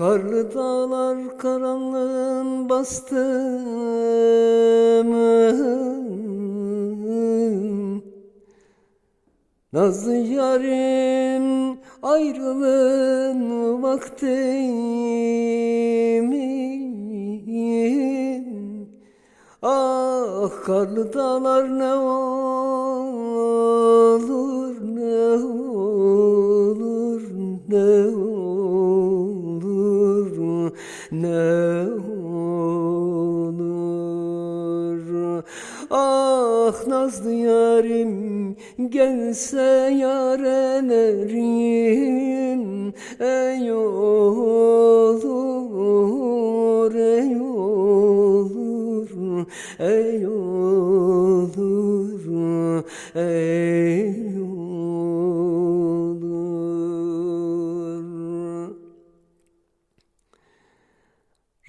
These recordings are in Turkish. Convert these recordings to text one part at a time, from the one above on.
Karlı dağlar karanlığın bastı mı? Nazlı yarim ayrılığın vakti mi? Ah karlı dağlar ne olur ne olur? Ah nazlı yarim gelse yarelerim. Ey olur ey olur ey olur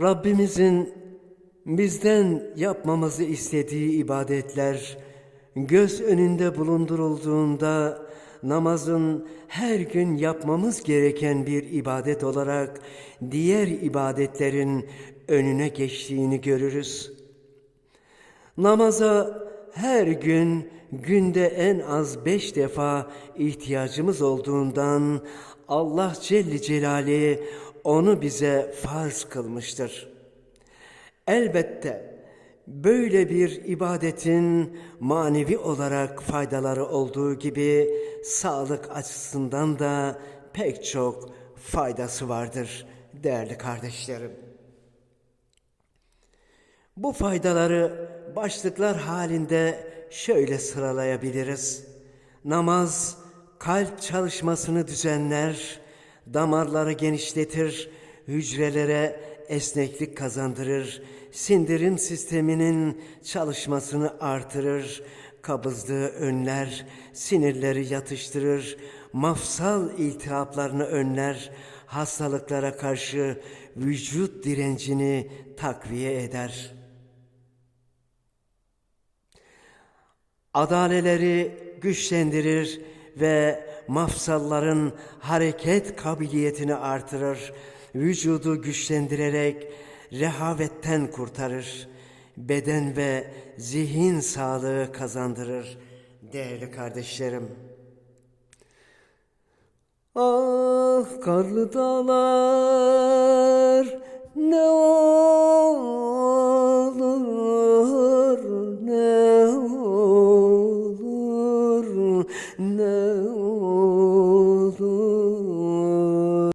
Rabbimizin bizden yapmamızı istediği ibadetler göz önünde bulundurulduğunda namazın her gün yapmamız gereken bir ibadet olarak diğer ibadetlerin önüne geçtiğini görürüz. Namaza her gün günde en az beş defa ihtiyacımız olduğundan Allah Celle Celali onu bize farz kılmıştır. Elbette böyle bir ibadetin manevi olarak faydaları olduğu gibi sağlık açısından da pek çok faydası vardır değerli kardeşlerim. Bu faydaları başlıklar halinde şöyle sıralayabiliriz. Namaz kalp çalışmasını düzenler, damarları genişletir, hücrelere esneklik kazandırır, sindirim sisteminin çalışmasını artırır, kabızlığı önler, sinirleri yatıştırır, mafsal iltihaplarını önler, hastalıklara karşı vücut direncini takviye eder. Adaleleri güçlendirir ve mafsalların hareket kabiliyetini artırır, vücudu güçlendirerek rehavetten kurtarır, beden ve zihin sağlığı kazandırır değerli kardeşlerim. Ah karlı dağlar ne no.